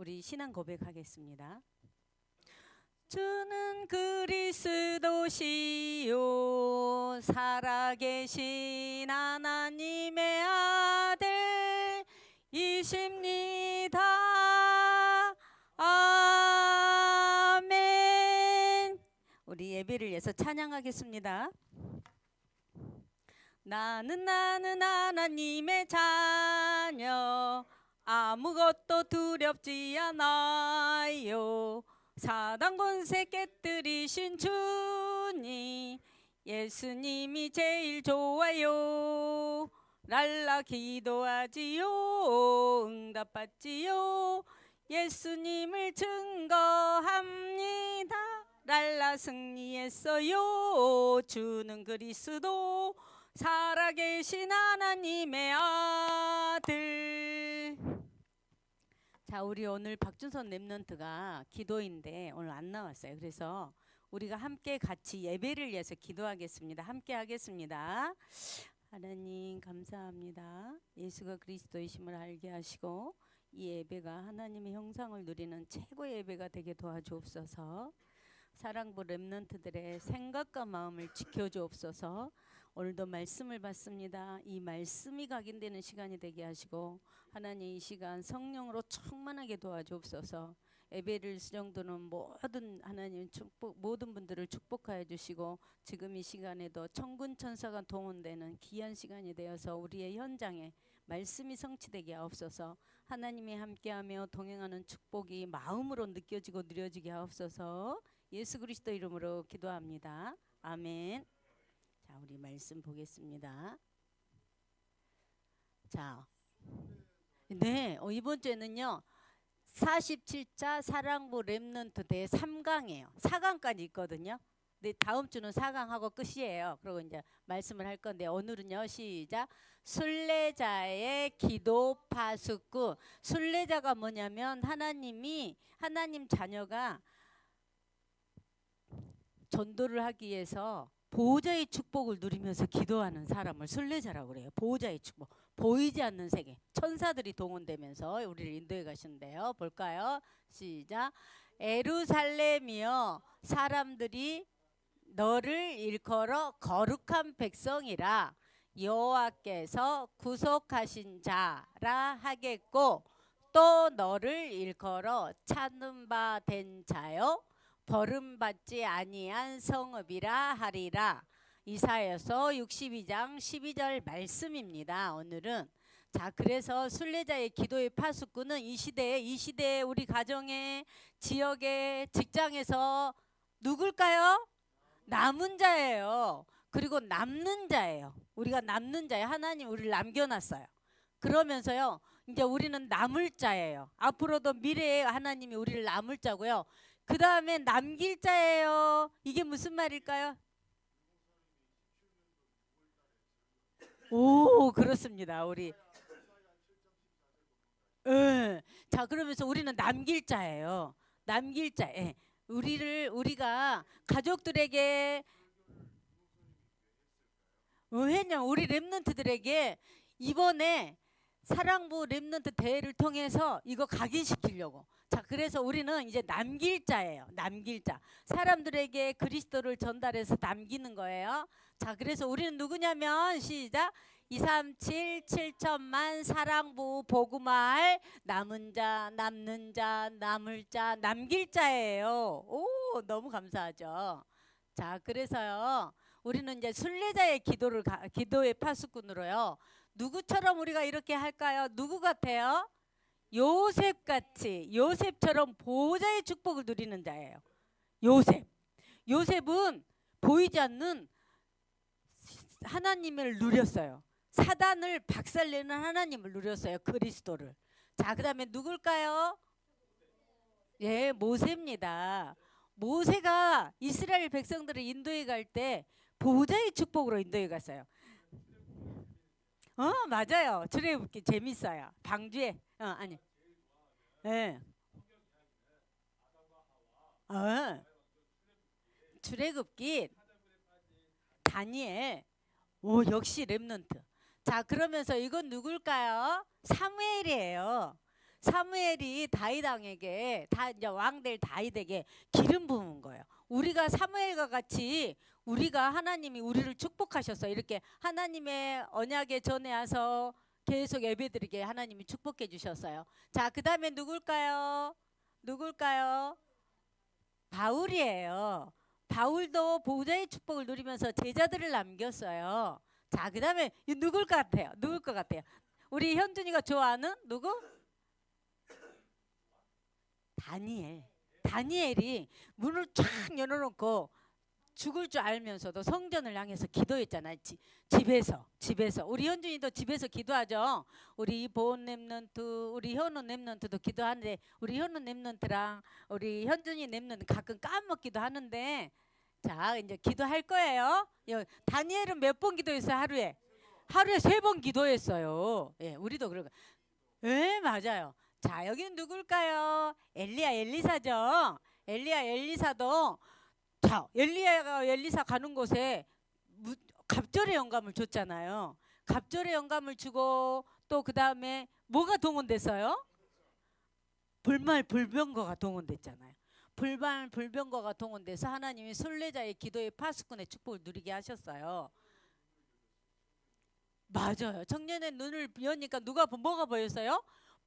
우리 신앙 고백하겠습니다. 주는 그리스도시요 살아계신 하나님의 아들이십니다. 아멘. 우리 예배를 위해서 찬양하겠습니다. 나는 나는 하나님의 자녀 아무것도 두렵지 않아요. 사단 권세 깨뜨리신 주님 예수님이 제일 좋아요. 랄라 기도하지요 응답받지요. 예수님을 증거합니다. 랄라 승리했어요. 주는 그리스도 살아계신 하나님의 아들. 자, 우리 오늘 박준선 랩런트가 기도인데 오늘 안 나왔어요. 그래서 우리가 함께 같이 예배를 위해서 기도하겠습니다. 함께 하겠습니다. 하나님 감사합니다. 예수가 그리스도이심을 알게 하시고 이 예배가 하나님의 형상을 누리는 최고의 예배가 되게 도와주옵소서. 사랑부 랩런트들의 생각과 마음을 지켜주옵소서. 오늘도 말씀을 받습니다. 이 말씀이 각인되는 시간이 되게 하시고 하나님 이 시간 성령으로 충만하게 도와주옵소서. 예배를 수정도는 모든 하나님 축복 모든 분들을 축복하여 주시고 지금 이 시간에도 천군 천사가 동원되는 귀한 시간이 되어서 우리의 현장에 말씀이 성취되게 하옵소서. 하나님이 함께하며 동행하는 축복이 마음으로 느껴지고 누려지게 하옵소서. 예수 그리스도 이름으로 기도합니다. 아멘. 자, 우리 말씀 보겠습니다. 자, 네, 어, 이번 주에는요. 47자 사랑부 랩넌트 대 3강이에요. 4강까지 있거든요. 근데 다음 주는 4강하고 끝이에요. 그리고 이제 말씀을 할 건데 오늘은요. 시작. 순례자의 기도 파수꾼. 순례자가 뭐냐면 하나님이 하나님 자녀가 전도를 하기 위해서 보호자의 축복을 누리면서 기도하는 사람을 순례자라고 그래요. 보호자의 축복. 보이지 않는 세계. 천사들이 동원되면서 우리를 인도해 가시는데요. 볼까요? 시작. 에루살렘이여 사람들이 너를 일컬어 거룩한 백성이라 여호와께서 구속하신 자라 하겠고 또 너를 일컬어 찾는 바 된 자요 버림받지 아니한 성읍이라 하리라. 이사야서 62장 12절 말씀입니다. 오늘은 자 그래서 순례자의 기도의 파수꾼은 이 시대에 이 시대에 우리 가정에 지역에 직장에서 누굴까요? 남은 자예요. 그리고 남는 자예요. 우리가 남는 자예요. 하나님 우리를 남겨놨어요. 그러면서요. 이제 우리는 남을 자예요. 앞으로도 미래에 하나님이 우리를 남을 자고요. 그 다음에 남길 자예요. 이게 무슨 말일까요? 오 그렇습니다. 우리 예. 자 그러면서 우리는 남길 자예요. 남길 자. 예. 우리를 우리가 가족들에게 왜냐 우리 랩런트들에게 이번에 사랑부 랩런트 대회를 통해서 이거 각인시키려고. 자, 그래서 우리는 이제 남길 자예요. 남길 자. 사람들에게 그리스도를 전달해서 남기는 거예요. 자, 그래서 우리는 누구냐면 시작. 237 7천만 사랑부 복음할 남은 자, 남는 자, 남을 자, 남길 자예요. 오, 너무 감사하죠. 자, 그래서요. 우리는 이제 순례자의 기도를 가, 기도의 파수꾼으로요. 누구처럼 우리가 이렇게 할까요? 누구 같아요? 요셉 같이 요셉처럼 보호자의 축복을 누리는 자예요. 요셉. 요셉은 보이지 않는 하나님을 누렸어요. 사단을 박살내는 하나님을 누렸어요. 그리스도를. 자, 그다음에 누굴까요? 예, 모세입니다. 모세가 이스라엘 백성들을 인도해 갈 때 보호자의 축복으로 인도해 갔어요. 어, 맞아요. 출애굽기 재밌어요. 방주에 어, 아니. 예. 어. 출애굽기 다니엘. 오, 역시 렘넌트. 자, 그러면서 이건 누굴까요? 사무엘이에요. 사무엘이 다윗왕에게 다 이제 왕될 다윗에게 기름 부은 거예요. 우리가 사무엘과 같이 우리가 하나님이 우리를 축복하셨어. 이렇게 하나님의 언약에 전해와서 계속 예배드리게 하나님이 축복해 주셨어요. 자, 그 다음에 누굴까요? 누굴까요? 바울이에요. 바울도 보호자의 축복을 누리면서 제자들을 남겼어요. 자, 그 다음에 이 누굴 것 같아요? 누굴 것 같아요? 우리 현준이가 좋아하는 누구? 다니엘. 다니엘이 문을 쫙 열어놓고 죽을 줄 알면서도 성전을 향해서 기도했잖아요. 지- 집에서 집에서 우리 현준이도 집에서 기도하죠. 우리 보온 랩런트, 우리 현우 랩런트도 기도하는데 우리 현우 랩런트랑 우리 현준이 랩런트 가끔 까먹기도 하는데 자 이제 기도할 거예요. 여- 다니엘은 몇 번 기도했어요 하루에? 하루에 세 번 기도했어요. 예, 우리도 그러고. 예, 맞아요. 자, 여기는 누굴까요? 엘리야 엘리사죠. 엘리야 엘리사도 자, 엘리야가 엘리사 가는 곳에 무- 갑절의 영감을 줬잖아요. 갑절의 영감을 주고 또 그 다음에 뭐가 동원됐어요? 불말 불병거가 동원됐잖아요. 불말 불병거가 동원돼서 하나님이 순례자의 기도의 파수꾼의 축복을 누리게 하셨어요. 맞아요. 청년의 눈을 여니까 누가 보- 뭐가 보였어요?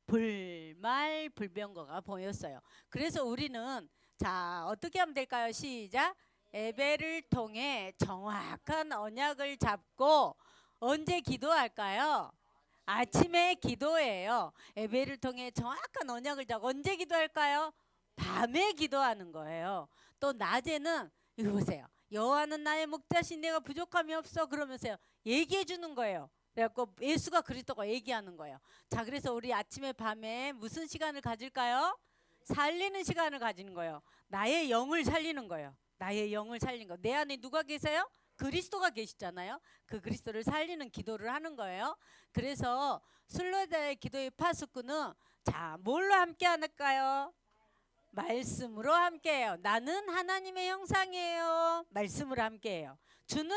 불말 불병거가 보였어요. 그래서 우리는 자 어떻게 하면 될까요? 시작. 예배를 통해 정확한 언약을 잡고 언제 기도할까요? 아침에 기도해요. 예배를 통해 정확한 언약을 잡고 언제 기도할까요? 밤에 기도하는 거예요. 또 낮에는 이거 보세요. 여호와는 나의 목자신 내가 부족함이 없어 그러면서요. 얘기해 주는 거예요. 그래갖고 예수가 그리스도가 얘기하는 거예요. 자, 그래서 우리 아침에 밤에 무슨 시간을 가질까요? 살리는 시간을 가지는 거예요. 나의 영을 살리는 거예요. 나의 영을 살리는 거. 내 안에 누가 계세요? 그리스도가 계시잖아요. 그 그리스도를 살리는 기도를 하는 거예요. 그래서 술로다의 기도의 파수꾼은 자, 뭘로 함께 하는가요? 말씀으로 함께해요. 나는 하나님의 형상이에요. 말씀으로 함께해요. 주는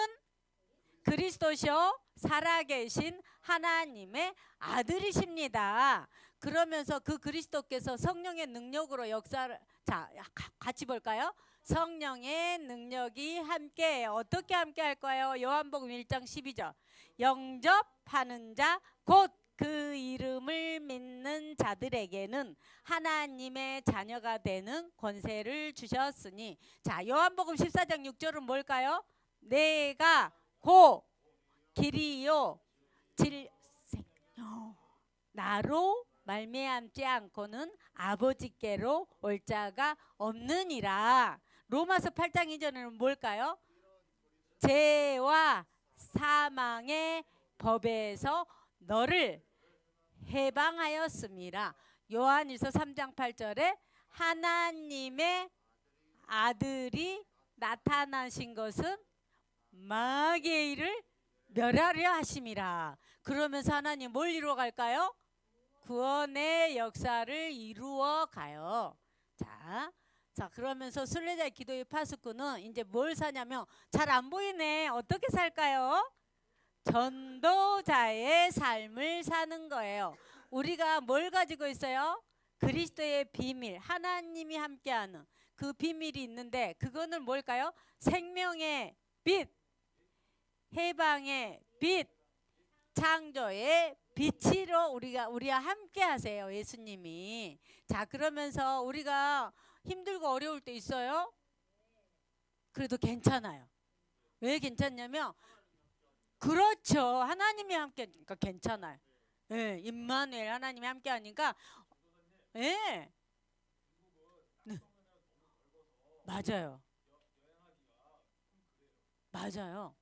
그리스도시요 살아계신 하나님의 아들이십니다. 그러면서 그 그리스도께서 성령의 능력으로 역사를 자 가- 같이 볼까요? 성령의 능력이 함께해요. 어떻게 함께 할 거예요? 요한복음 1장 12절. 영접하는 자곧 그 이름을 믿는 자들에게는 하나님의 자녀가 되는 권세를 주셨으니 자 요한복음 14장 6절은 뭘까요? 내가 고 길이요 질 생- 어, 나로 말미암지 않고는 아버지께로 올 자가 없느니라. 로마서 8장 이전에는 뭘까요? 죄와 사망의 법에서 너를 해방하였습니다. 요한일서 3장 8절에 하나님의 아들이 나타나신 것은 마귀의 일을 멸하려 하심이라. 그러면서 하나님 뭘 이루어 갈까요? 구원의 역사를 이루어 가요. 자, 자 그러면서 순례자의 기도의 파수꾼은 이제 뭘 사냐면 잘 안 보이네. 어떻게 살까요? 전도자의 삶을 사는 거예요. 우리가 뭘 가지고 있어요? 그리스도의 비밀, 하나님이 함께하는 그 비밀이 있는데 그거는 뭘까요? 생명의 빛, 해방의 빛, 창조의 빛으로 우리가 우리와 함께 하세요. 예수님이. 자, 그러면서 우리가 힘들고 어려울 때 있어요? 그래도 괜찮아요. 왜 괜찮냐면 그렇죠. 하나님이 함께 하니까 괜찮아요. 예, 임마누엘 하나님이 함께 하니까 예. 네. 맞아요. 맞아요.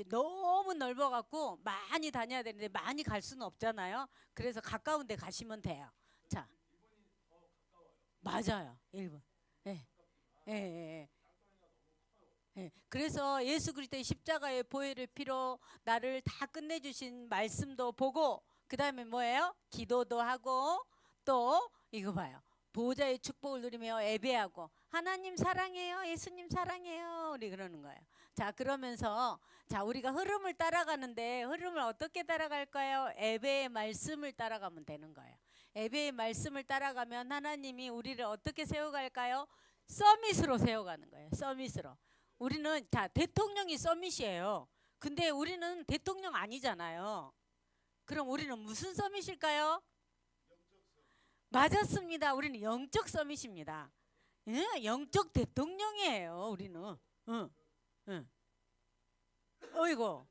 이제 너무 넓어 갖고 많이 다녀야 되는데 많이 갈 수는 없잖아요. 그래서 가까운 데 가시면 돼요. 자. 맞아요. 일본. 예. 예, 예, 예. 예. 그래서 예수 그리스도의 십자가의 보혈의 피로 나를 다 끝내 주신 말씀도 보고 그다음에 뭐예요? 기도도 하고 또 이거 봐요. 보호자의 축복을 누리며 예배하고 하나님 사랑해요. 예수님 사랑해요. 우리 그러는 거예요. 자, 그러면서 자, 우리가 흐름을 따라가는데 흐름을 어떻게 따라갈까요? 예배의 말씀을 따라가면 되는 거예요. 에베의 말씀을 따라가면 하나님이 우리를 어떻게 세워갈까요? 서밋으로 세워가는 거예요. 서밋으로. 우리는 자 대통령이 서밋이에요. 근데 우리는 대통령 아니잖아요. 그럼 우리는 무슨 서밋일까요? 맞았습니다. 우리는 영적 서밋입니다. 예, 영적 대통령이에요. 우리는. 응, 응. 어이고.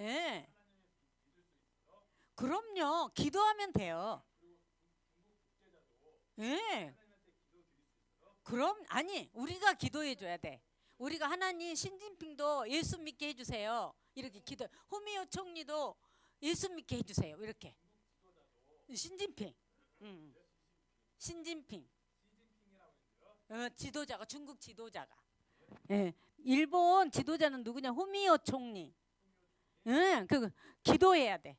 예. 그럼요. 기도하면 돼요. 예. 그럼 아니 우리가 기도해 줘야 돼. 우리가 하나님 신진핑도 예수 믿게 해주세요. 이렇게 기도. 호미오 총리도 예수 믿게 해주세요. 이렇게. 신진핑. 음. 신진핑. 어, 지도자가 중국 지도자가. 예. 일본 지도자는 누구냐? 호미오 총리. 응, 그 기도해야 돼.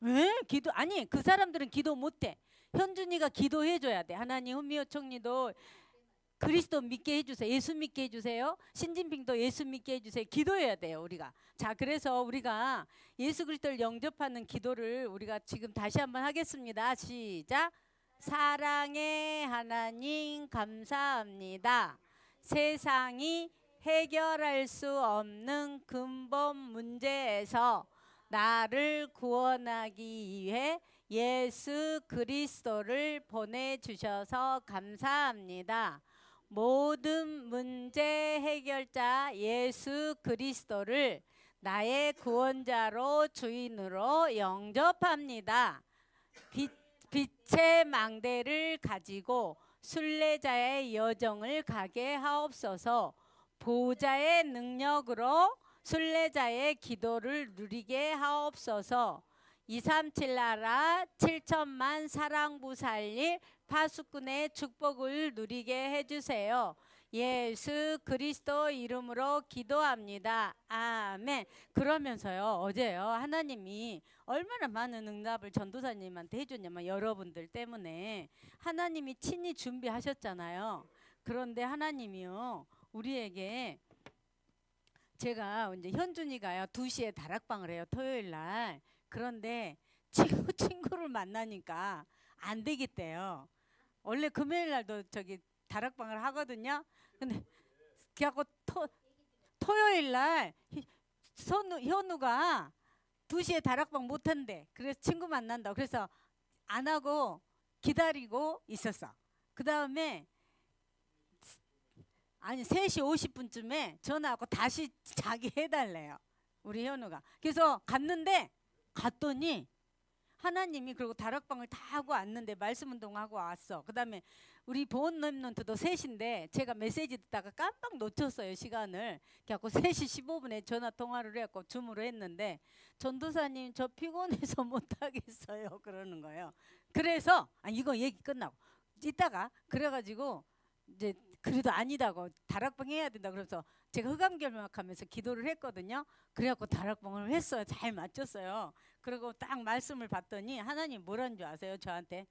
왜 기도 아니 그 사람들은 기도 못해. 현준이가 기도해 줘야 돼. 하나님 훈미호 총리도 그리스도 믿게 해주세요. 예수 믿게 해주세요. 신진핑도 예수 믿게 해주세요. 기도해야 돼요 우리가. 자 그래서 우리가 예수 그리스도를 영접하는 기도를 우리가 지금 다시 한번 하겠습니다. 시작. 사랑의 하나님 감사합니다. 세상이 해결할 수 없는 근본 문제에서 나를 구원하기 위해 예수 그리스도를 보내주셔서 감사합니다. 모든 문제 해결자 예수 그리스도를 나의 구원자로 주인으로 영접합니다. 빛, 빛의 망대를 가지고 순례자의 여정을 가게 하옵소서 보호자의 능력으로 순례자의 기도를 누리게 하옵소서 237 나라 7천만 사랑부 살릴 파수꾼의 축복을 누리게 해주세요. 예수 그리스도 이름으로 기도합니다. 아멘. 그러면서요, 어제요, 하나님이 얼마나 많은 응답을 전도사님한테 해줬냐면 여러분들 때문에 하나님이 친히 준비하셨잖아요. 그런데 하나님이요, 우리에게 제가 이제 현준이가요 2시에 다락방을 해요 토요일 날 그런데 친구 친구를 만나니까 안 되겠대요 원래 금요일 날도 저기 다락방을 하거든요 근데 그래갖고 토, 토요일 날 희- 선우 현우가 2시에 다락방 못 한대 그래서 친구 만난다 그래서 안 하고 기다리고 있었어 그 다음에 아니 3시 50분쯤에 전화하고 다시 자기 해달래요. 우리 현우가. 그래서 갔는데 갔더니 하나님이 그리고 다락방을 다 하고 왔는데 말씀 운동하고 왔어. 그다음에 우리 보온 랩런트도 셋인데 제가 메시지 듣다가 깜빡 놓쳤어요 시간을. 그래갖고 3시 15분에 전화 통화를 해갖고 줌으로 했는데 전도사님 저 피곤해서 못 하겠어요 그러는 거예요. 그래서 아 이거 얘기 끝나고 이따가 그래가지고 이제 그래도 아니다고 다락방 해야 된다 그래서 제가 흑암 결막하면서 기도를 했거든요. 그래갖고 다락방을 했어요. 잘 맞췄어요. 그리고 딱 말씀을 봤더니 하나님 뭐라는 줄 아세요? 저한테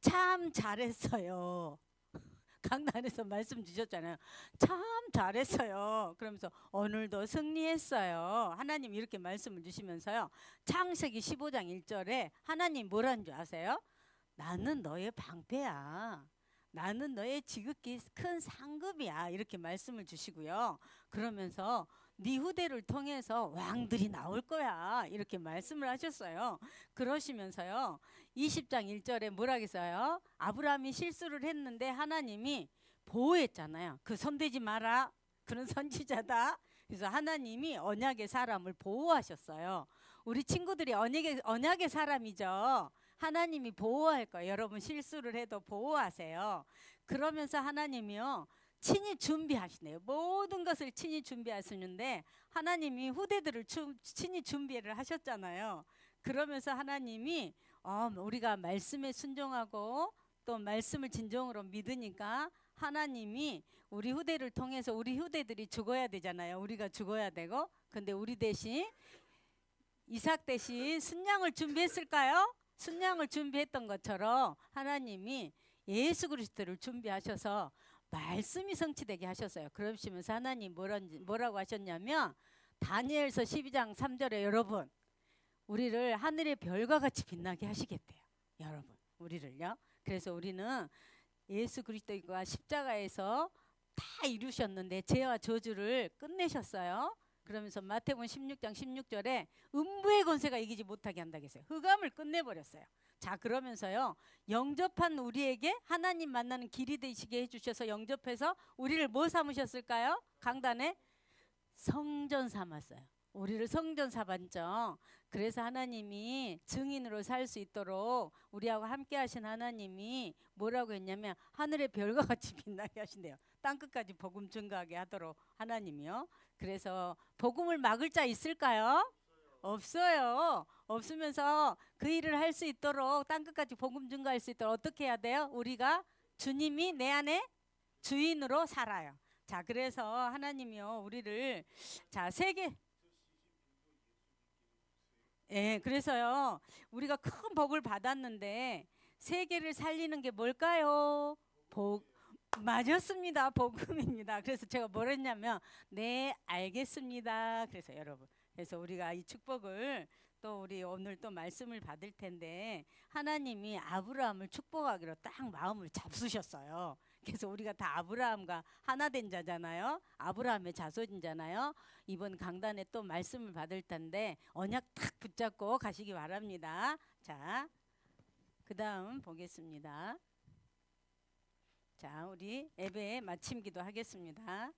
참 잘했어요. 강단에서 말씀 주셨잖아요. 참 잘했어요. 그러면서 오늘도 승리했어요. 하나님 이렇게 말씀을 주시면서요. 창세기 15장 1절에 하나님 뭐라는 줄 아세요? 나는 너의 방패야. 나는 너의 지극히 큰 상급이야 이렇게 말씀을 주시고요. 그러면서 네 후대를 통해서 왕들이 나올 거야 이렇게 말씀을 하셨어요. 그러시면서요. 20장 1절에 뭐라겠어요? 아브라함이 실수를 했는데 하나님이 보호했잖아요. 그 손대지 마라. 그런 선지자다. 그래서 하나님이 언약의 사람을 보호하셨어요. 우리 친구들이 언약의 언약의 사람이죠. 하나님이 보호할 거예요. 여러분 실수를 해도 보호하세요. 그러면서 하나님이요. 친히 준비하시네요. 모든 것을 친히 준비하시는데 하나님이 후대들을 주, 친히 준비를 하셨잖아요. 그러면서 하나님이 어, 우리가 말씀에 순종하고 또 말씀을 진정으로 믿으니까 하나님이 우리 후대를 통해서 우리 후대들이 죽어야 되잖아요. 우리가 죽어야 되고 근데 우리 대신 이삭 대신 순양을 준비했을까요? 순양을 준비했던 것처럼 하나님이 예수 그리스도를 준비하셔서 말씀이 성취되게 하셨어요. 그러시면서 하나님 뭐라, 뭐라고 하셨냐면 다니엘서 12장 3절에 여러분 우리를 하늘의 별과 같이 빛나게 하시겠대요. 여러분 우리를요. 그래서 우리는 예수 그리스도가 십자가에서 다 이루셨는데 죄와 저주를 끝내셨어요. 그러면서 마태복음 16장 16절에 음부의 권세가 이기지 못하게 한다고 했어요. 흑암을 끝내버렸어요. 자 그러면서요 영접한 우리에게 하나님 만나는 길이 되시게 해주셔서 영접해서 우리를 뭐 삼으셨을까요? 강단에 성전 삼았어요. 우리를 성전 삼았죠. 그래서 하나님이 증인으로 살 수 있도록 우리하고 함께 하신 하나님이 뭐라고 했냐면 하늘의 별과 같이 빛나게 하신대요. 땅 끝까지 복음 증가하게 하도록 하나님이요. 그래서 복음을 막을 자 있을까요? 없어요. 없으면서 그 일을 할 수 있도록 땅 끝까지 복음 증가할 수 있도록 어떻게 해야 돼요? 우리가 주님이 내 안에 주인으로 살아요. 자, 그래서 하나님이요 우리를 자 세계 예, 그래서요 우리가 큰 복을 받았는데 세계를 살리는 게 뭘까요? 복 맞았습니다. 복음입니다. 그래서 제가 뭘 했냐면 네 알겠습니다. 그래서 여러분 그래서 우리가 이 축복을 또 우리 오늘 또 말씀을 받을 텐데 하나님이 아브라함을 축복하기로 딱 마음을 잡수셨어요. 그래서 우리가 다 아브라함과 하나 된 자잖아요. 아브라함의 자손이잖아요. 이번 강단에 또 말씀을 받을 텐데 언약 탁 붙잡고 가시기 바랍니다. 자, 그 다음 보겠습니다. 자, 우리 예배 마침 기도 하겠습니다.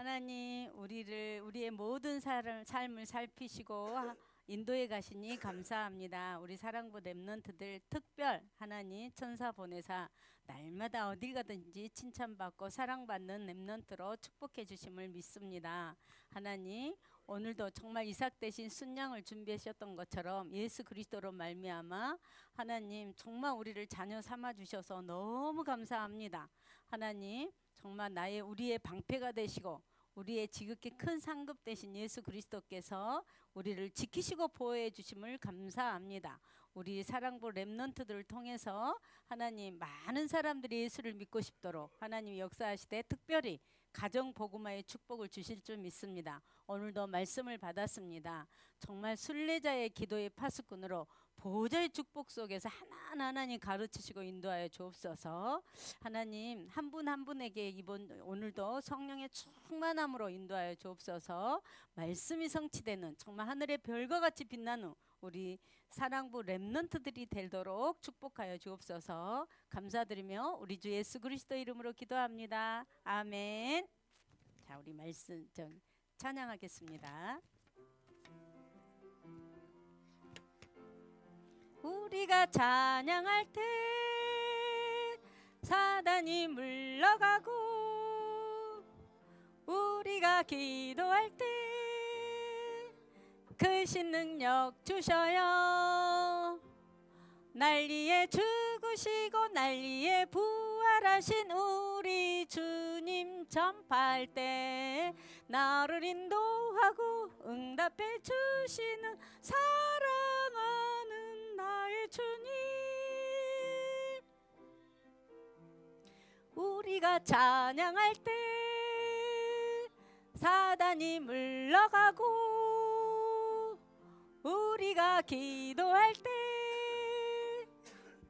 하나님, 우리를 우리의 모든 삶, 삶을 살피시고 하- 인도에 가시니 감사합니다. 우리 사랑부 렘넌트들 특별 하나님 천사 보내사 날마다 어딜 가든지 칭찬받고 사랑받는 렘넌트로 축복해 주심을 믿습니다. 하나님 오늘도 정말 이삭 대신 순양을 준비하셨던 것처럼 예수 그리스도로 말미암아 하나님 정말 우리를 자녀 삼아 주셔서 너무 감사합니다. 하나님 정말 나의 우리의 방패가 되시고 우리의 지극히 큰 상급 되신 예수 그리스도께서 우리를 지키시고 보호해 주심을 감사합니다. 우리 사랑부 렘넌트들을 통해서 하나님 많은 사람들이 예수를 믿고 싶도록 하나님 역사하시되 특별히 가정 복음화의 축복을 주실 줄 믿습니다. 오늘도 말씀을 받았습니다. 정말 순례자의 기도의 파수꾼으로 보호자의 축복 속에서 하나하나 하나님 가르치시고 인도하여 주옵소서. 하나님 한분한 분에게 이번 오늘도 성령의 충만함으로 인도하여 주옵소서. 말씀이 성취되는 정말 하늘의 별과 같이 빛나는 우리 사랑부 렘넌트들이 되도록 축복하여 주옵소서. 감사드리며 우리 주 예수 그리스도 이름으로 기도합니다. 아멘. 자, 우리 말씀 좀 찬양하겠습니다. 우리가 찬양할 때 사단이 물러가고 우리가 기도할 때 크신 능력 주셔요. 난리에 죽으시고 난리에 부활하신 우리 주님 전파할 때 나를 인도하고 응답해 주시는 나의 주님 우리가 찬양할 때 사단이 물러가고 우리가 기도할 때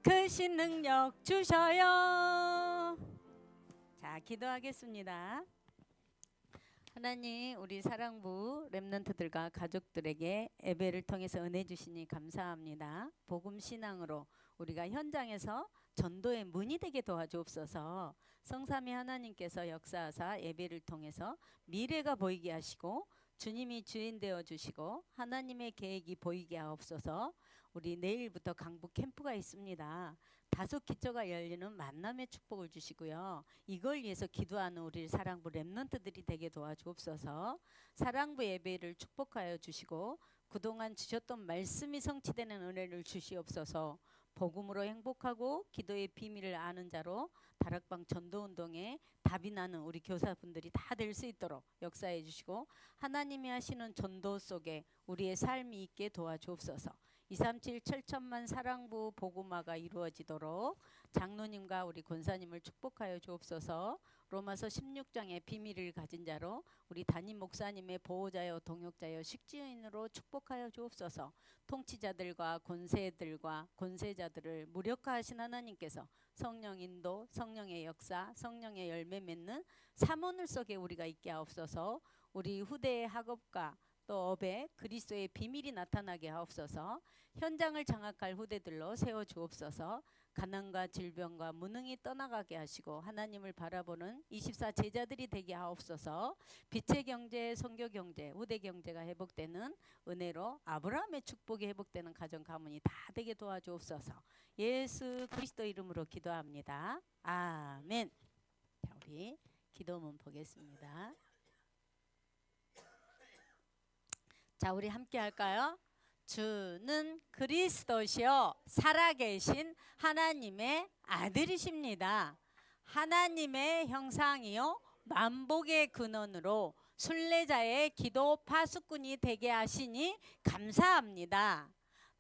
크신 능력 주셔요. 자, 기도하겠습니다. 하나님, 우리 사랑부 렘넌트들과 가족들에게 예배를 통해서 은혜 주시니 감사합니다. 복음 신앙으로 우리가 현장에서 전도의 문이 되게 도와주옵소서. 성삼위 하나님께서 역사하사 예배를 통해서 미래가 보이게 하시고 주님이 주인 되어 주시고 하나님의 계획이 보이게 하옵소서. 우리 내일부터 강북 캠프가 있습니다. 다섯 기초가 열리는 만남의 축복을 주시고요. 이걸 위해서 기도하는 우리 사랑부 렘넌트들이 되게 도와주옵소서. 사랑부 예배를 축복하여 주시고 그동안 주셨던 말씀이 성취되는 은혜를 주시옵소서. 복음으로 행복하고 기도의 비밀을 아는 자로 다락방 전도 운동에 답이 나는 우리 교사분들이 다 될 수 있도록 역사해 주시고 하나님이 하시는 전도 속에 우리의 삶이 있게 도와주옵소서. 237 철천만 사랑부 복음화가 이루어지도록 장로님과 우리 권사님을 축복하여 주옵소서. 로마서 16장의 비밀을 가진 자로 우리 담임 목사님의 보호자여 동역자여 식지인으로 축복하여 주옵소서. 통치자들과 권세들과 권세자들을 무력화하신 하나님께서 성령 인도, 성령의 역사, 성령의 열매 맺는 사모늘 속에 우리가 있게 하옵소서. 우리 후대의 학업과 또 업에 그리스도의 비밀이 나타나게 하옵소서. 현장을 장악할 후대들로 세워 주옵소서. 가난과 질병과 무능이 떠나가게 하시고 하나님을 바라보는 24 제자들이 되게 하옵소서. 빛의 경제, 성교 경제, 후대 경제가 회복되는 은혜로 아브라함의 축복이 회복되는 가정 가문이 다 되게 도와주옵소서. 예수 그리스도 이름으로 기도합니다. 아멘. 자, 우리 기도문 보겠습니다. 자, 우리 함께 할까요? 주는 그리스도시요 살아계신 하나님의 아들이십니다. 하나님의 형상이요 만복의 근원으로 순례자의 기도 파수꾼이 되게 하시니 감사합니다.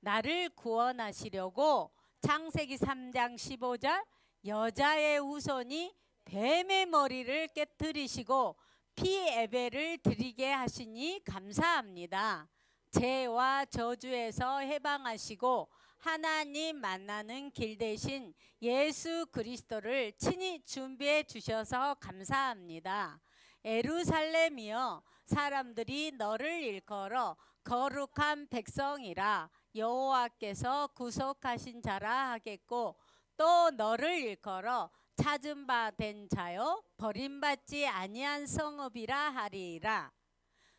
나를 구원하시려고 창세기 3장 15절 여자의 후손이 뱀의 머리를 깨뜨리시고 피에베를 드리게 하시니 감사합니다. 죄와 저주에서 해방하시고 하나님 만나는 길 대신 예수 그리스도를 친히 준비해 주셔서 감사합니다. 에루살렘이여 사람들이 너를 일컬어 거룩한 백성이라 여호와께서 구속하신 자라 하겠고 또 너를 일컬어 찾은 바 된 자요 버림받지 아니한 성읍이라 하리라.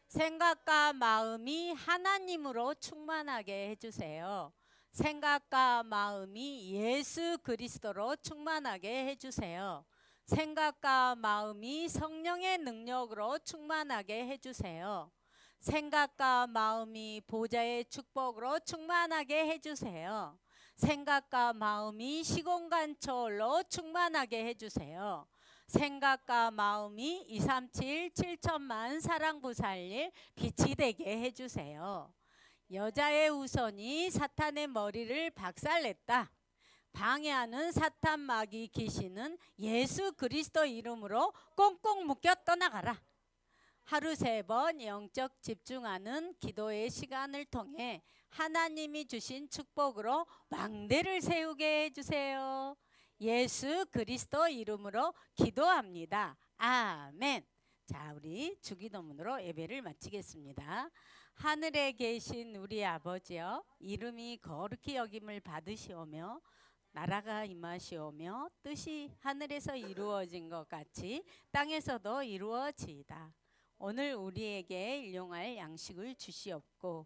생각과 마음이 하나님으로 충만하게 해주세요. 생각과 마음이 예수 그리스도로 충만하게 해주세요. 생각과 마음이 성령의 능력으로 충만하게 해주세요. 생각과 마음이 보좌의 축복으로 충만하게 해주세요. 생각과 마음이 시공간 초월로 충만하게 해주세요. 생각과 마음이 237 7천만 사랑부 살릴 빛이 되게 해주세요. 여자의 우선이 사탄의 머리를 박살냈다. 방해하는 사탄 마귀 귀신은 예수 그리스도 이름으로 꽁꽁 묶여 떠나가라. 하루 세 번 영적 집중하는 기도의 시간을 통해 하나님이 주신 축복으로 망대를 세우게 해주세요. 예수 그리스도 이름으로 기도합니다. 아멘. 자, 우리 주기도문으로 예배를 마치겠습니다. 하늘에 계신 우리 아버지여, 이름이 거룩히 여김을 받으시오며 나라가 임하시오며 뜻이 하늘에서 이루어진 것 같이 땅에서도 이루어지이다. 오늘 우리에게 일용할 양식을 주시옵고